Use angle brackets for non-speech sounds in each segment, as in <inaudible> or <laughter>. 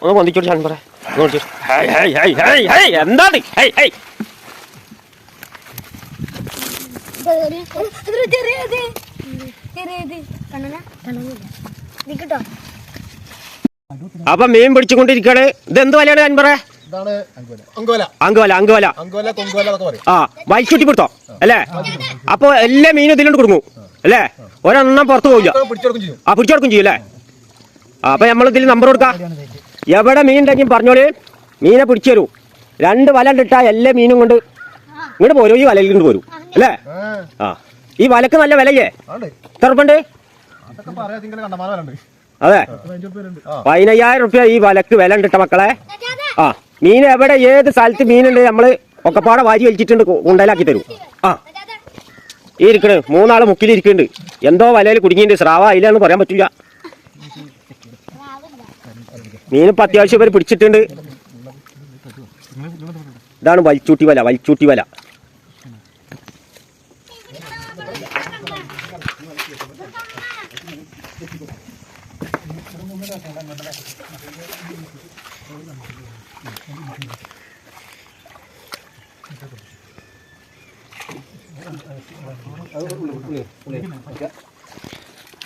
ഒന്ന് പൊന്തിച്ചോട് ചാൻ പറ എന്താണ് അപ്പൊ മീൻ പിടിച്ചുകൊണ്ടിരിക്കണേ ഇത് എന്ത് വലയാണ് അൻപറ ഇതാണ് അങ്കോല. അങ്കോല. അങ്കോല അങ്കോല. കൊങ്കോല എന്നൊക്കെ പറയും. ആ വലിച്ചുട്ടി പിടുത്തോ അല്ലേ? അപ്പൊ എല്ലാ മീനും ഇതിലോട്ട് കൊടുക്കും അല്ലേ? ഒരെണ്ണം പുറത്ത് പോവില്ല പിടിച്ചെടുക്കും ചെയ്യും. ആ പിടിച്ചെടുക്കും ചെയ്യും അല്ലേ? അപ്പൊ നമ്മൾ ഇതിൽ നമ്പർ കൊടുക്കാം. എവിടെ മീൻ ഉണ്ടെങ്കിൽ പറഞ്ഞോളി. മീനെ പിടിച്ചു തരൂ രണ്ട് വല ഇട്ടാ എല്ലാ മീനും കൊണ്ട് ഇങ്ങോട്ട് പോരോ. ഈ വലയിൽ കൊണ്ട് പോരൂ. അല്ലേ? ആ. ഈ വലക്ക് നല്ല വിലയേ എത്ര ഉറുപ്പുണ്ട് അതെ. പതിനയ്യായിരം റുപ്യ ഈ വലക്ക് വില ഉണ്ടിട്ട മക്കളെ. ആ. മീൻ എവിടെ ഏത് സ്ഥലത്ത് മീനുണ്ട് നമ്മൾ ഒക്കെപ്പാടെ വാരി വലിച്ചിട്ടുണ്ട് കൊണ്ടലാക്കി തരും. ആ. ഈ ഇരിക്കണ്. മൂന്നാൾ മുക്കിലിരിക്കുന്നുണ്ട് എന്തോ വലയിൽ കുടുങ്ങിയിട്ടുണ്ട് സ്രാവ അതിലാന്ന് പറയാൻ പറ്റില്ല മീനിപ്പോ അത്യാവശ്യം ഇവർ പിടിച്ചിട്ടുണ്ട്. ഇതാണ് വലിച്ചൂട്ടി വല വലിച്ചൂട്ടി വല.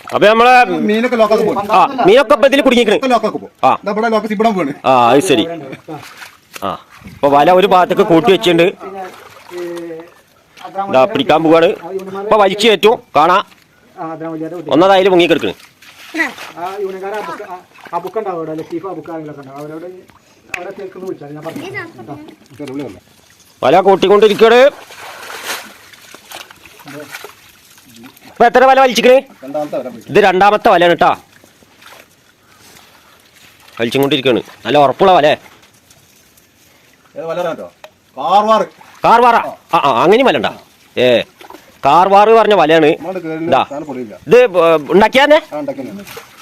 അപ്പൊ നമ്മളെ മീനൊക്കെ ഇതിൽ പോകും ആ മീനൊക്കെ ഇപ്പൊ ഇതിൽ കുടുങ്ങിക്കണ്. ലോക്കാക്ക് പോകും ആ. ഇവിടെ ലോക്കസ് ഇവിടെ പോവാണ്. ആ അത് ശരി. ആ അപ്പൊ വല ഒരു ഭാഗത്തൊക്കെ കൂട്ടി വെച്ചിട്ടുണ്ട്. ഇതാ പിടിക്കാൻ പോവാണ്. ഇപ്പൊ വലിച്ചു കയറ്റും. കാണാ. ഒന്നതായാലും മുങ്ങിക്കെടുക്കണ്. വല യൂണിക്കാർ ആ ബുക്ക് ഉണ്ടാവും അവിടെ ലത്തീഫ് ആ ബുക്ക് ആരെങ്കിലൊക്കെ ഉണ്ടാവും അവരോട് അവരെ കേൾക്കുന്നു വിളിച്ചാൽ ഞാൻ പറഞ്ഞു വല കൂട്ടിക്കൊണ്ടിരിക്കണ് ഇപ്പൊ എത്ര വല വലിച്ചിക്കണ്? ഇത് രണ്ടാമത്തെ വലയാണ് കേട്ടാ. വലിച്ചുകൊണ്ടിരിക്കണ് നല്ല ഉറപ്പുള്ള വലേ. കാർവാറ് ആ? ആ അങ്ങനെ വല ഉണ്ടാ? ഏ കാർവാറ് പറഞ്ഞ വലയാണ്. ഇതാ. ഉണ്ടാക്കിയാന്നെ?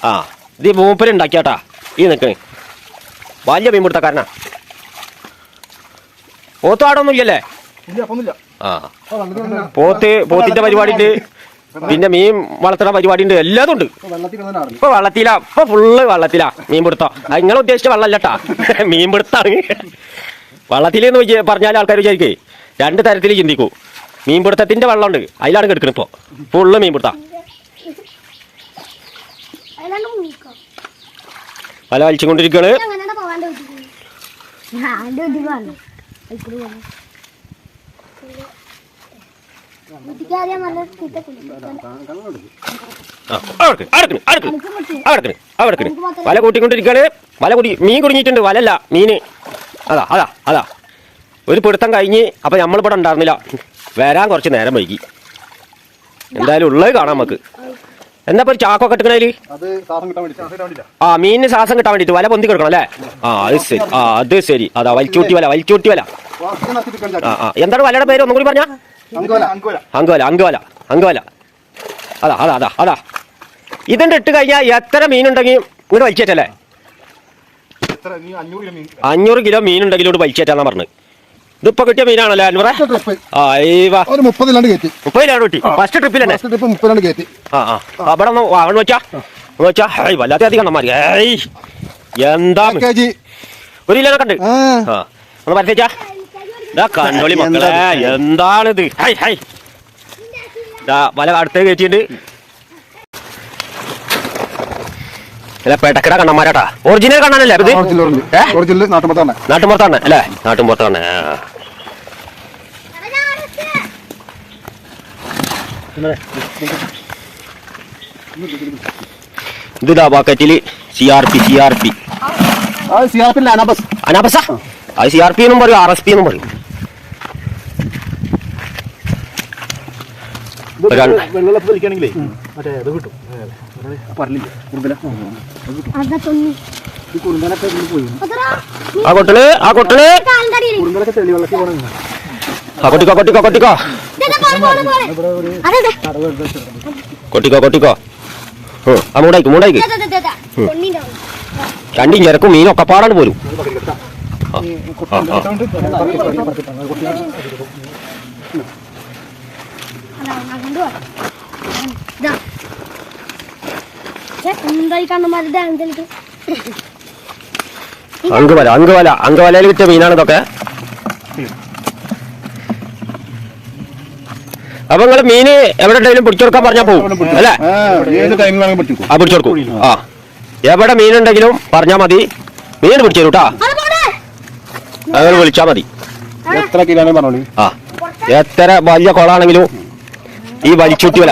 ആ ഇത് മൂപ്പര് ഉണ്ടാക്കിയാട്ടാ. ഈ നിൽക്കണേ വലിയ മീൻ പിടുത്തക്കാരനാ. പോത്താടൊന്നും ഇല്ലല്ലേ ആ. ആ പോത്ത് പോത്തിന്റെ പരിപാടി ഉണ്ട് പിന്നെ മീൻ വളർത്തുന്ന പരിപാടി ഉണ്ട് എല്ലാതും ഉണ്ട്. ഇപ്പൊ വള്ളത്തിലാ. ഇപ്പൊ ഫുള്ള് വള്ളത്തിലാ. മീൻ പിടുത്തം. നിങ്ങൾ ഉദ്ദേശിച്ച വള്ളല്ലട്ടാ. <laughs> മീൻ പിടുത്താണ്. വള്ളത്തിലെന്ന് പറഞ്ഞാൽ ആൾക്കാർ വിചാരിക്കേ രണ്ട് തരത്തിൽ ചിന്തിക്കൂ. മീൻ പിടുത്തത്തിന്റെ വള്ളമുണ്ട്. അതിലാണ് കിടക്കുന്നത് ഇപ്പൊ. ഫുള്ള് മീൻ പിടുത്താ. വല വലിച്ചുകൊണ്ടിരിക്കുകയാണ് അങ്ങനെ പോവാണ്ട് ഞാൻ ഉദ്യോഗമാണ് ഐക്കൂടി പോകണം വീട്ടിക്കാരിയാ നല്ല ചീത്ത കുളിക്കാൻ ആ, അവിടെ കിടക്കണ്, അവിടെ കിടക്കണ്, അവിടെ കിടക്കണ്, അവിടെ കിടക്കണ്. വല കൂട്ടിക്കൊണ്ടിരിക്കുകയാണ്. വല കുടി മീൻ കുടുങ്ങിയിട്ടുണ്ട് വലല്ല മീന് അതാ അതാ അതാ. ഒരു പിടുത്തം കഴിഞ്ഞ് അപ്പൊ നമ്മളിവിടെ ഉണ്ടായിരുന്നില്ല. വരാൻ കുറച്ച് നേരം വൈകി. എന്തായാലും ഉള്ളത് കാണാം നമുക്ക്. എന്താ ഒരു ചാക്കൊക്കെ ശ്വാസം കിട്ടാൻ ആ മീനിന് ശ്വാസം കിട്ടാൻ വേണ്ടിട്ട് വല പൊന്തി കൊടുക്കണം അല്ലേ? ആ അത് ശരി. ആ അത് ശരി. അതാ വലിച്ചൂട്ടി വല വലിച്ചൂട്ടി വല. ആ ആ. എന്താണ് വലയുടെ പേര്? ഒന്നും കൂടി പറഞ്ഞാ? അങ്കോല. അങ്കോല. അങ്കോല അതാ അതാ അതാ അതാ. ഇതിന്റെ ഇട്ട് കഴിഞ്ഞാൽ എത്ര മീനുണ്ടെങ്കിൽ ഇങ്ങോട്ട് വലിച്ചേറ്റല്ലേ? അഞ്ഞൂറ് കിലോ മീൻ. ഇവിടെ വലിച്ചേറ്റാന്നാ പറഞ്ഞത് ഇതിപ്പോ കിട്ടിയ മീനാണല്ലോ അൻവറ? മുപ്പതിലാണ് കിട്ടി. ഫസ്റ്റ് ട്രിപ്പിൽ തന്നെ ആ ആ. അവിടെ ഒന്ന് അവിടെ വെച്ചാ. വെച്ചാ. ഏയ് വല്ലാത്ത അധികം ഏയ് എന്താ? ഒരു കിലോ കണ്ട്. ആ. ഒന്ന് പരത്തേച്ചാ കണ്ടോളി മക്കളെ എന്താണിത്? ഹൈ ഹൈ. ഇതാ വല അടുത്തേ കയറ്റിണ്ട് അല്ല പേട്ടക്കട കണ്ണന്മാരാട്ടാ. ഒറിജിനൽ കണ്ണനല്ലേ ഇത്? നാട്ടുമ്പുറത്താണ്. അല്ലേ? നാട്ടുമ്പുറത്താണ് ആ. ഇതാ ബക്കറ്റിൽ C R P C R P C R P anabas. അനാപസ അത് സി ആർ പി എന്നും പറയും ആർ എസ് പി എന്നും പറയും. വെള്ളത്തിൽ വലിക്കുകയാണെങ്കിലേ മറ്റേ ഇത് കിട്ടും പറഞ്ഞില്ലേ കുറുമ്പലൊക്കെ ഇതിൽ പോയി ആ കൊട്ടൽ ആ കൊട്ടൽ കുറുമ്പലൊക്കെ തെളി വെള്ളത്തിൽ പോകണം ആ കൊട്ടിക്കോ കൊട്ടിക്കോ കൊട്ടിക്കോ കൊട്ടിക്കോ കൊട്ടിക്കോ ആ മൂടായിക്ക് മൂടായിക്ക് രണ്ടും ഞെരക്കും മീനും ഒക്കെ പാടാണ് പോരും ആ, ആ, ആ. അങ്കുവല അങ്കുവല അങ്കുവലയിൽ കിട്ടിയ മീനാണ് ഇതൊക്കെ. അപ്പൊ നിങ്ങൾ മീന് എവിടെ ഉണ്ടെങ്കിലും പിടിച്ചെടുക്കാൻ പറഞ്ഞാ പോകും അല്ലേ? ആ, വേണമെങ്കിൽ ആ എവിടെ മീനുണ്ടെങ്കിലും പറഞ്ഞാ മതി. മീൻ പിടിച്ചു. അങ്ങനെ വിളിച്ചാ മതി. എത്ര ആ. എത്ര വലിയ കൊളാണെങ്കിലും ഈ വലിച്ചൂട്ടി വല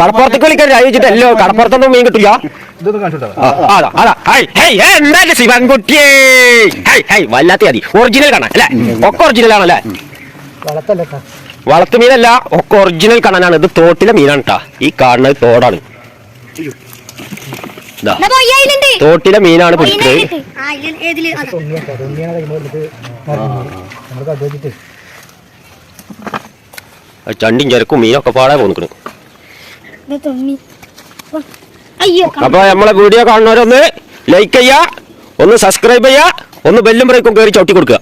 കടപ്പുറത്തേക്ക് വിളിക്കാൻ ചോദിച്ചിട്ട് അല്ലോ കടപ്പുറത്തൊന്നും മീൻ കിട്ടില്ല. ഇതൊന്നും കാണിച്ചു ആ, അതാ അതാ. ഹൈ ഹൈ ഹേ, എന്താ ശിവൻകുട്ടിയേ? ഹൈ ഹൈ വല്ലാത്ത മതി ഒറിജിനൽ കാണാൻ അല്ലേ? ഒക്കെ ഒറിജിനൽ ആണല്ലേ വളർത്തു മീനല്ല ഒക്കെ ഒറിജിനൽ കാണാനാണ്. ഇത് തോട്ടിലെ മീനാണ് കേട്ടാ ഈ കാണുന്നത് തോടാണ്. തോട്ടിലെ മീനാണ് പിടിക്കുന്നത് ഇതിലുണ്ട്. ആ, ഇതിൽ- ഏതിൽ? അതാ. തൊണ്ണിയൊക്കെ തൊണ്ണിയാണ് കഴിയുമ്പോൾ എന്നിട്ട് നമ്മൾ കണ്ടു വെച്ചിട്ട് ചണ്ടിയും ചരക്കും മീനൊക്കെ പാടെ പോന്നിക്കണ്. അപ്പൊ നമ്മളെ വീഡിയോ കാണുന്നവരൊന്ന് ലൈക്ക് ചെയ്യാ ഒന്ന് സബ്സ്ക്രൈബ് ചെയ്യാ ഒന്ന് ബെല്ലും ബ്രേക്കും കയറി ചവിട്ടി കൊടുക്കുക.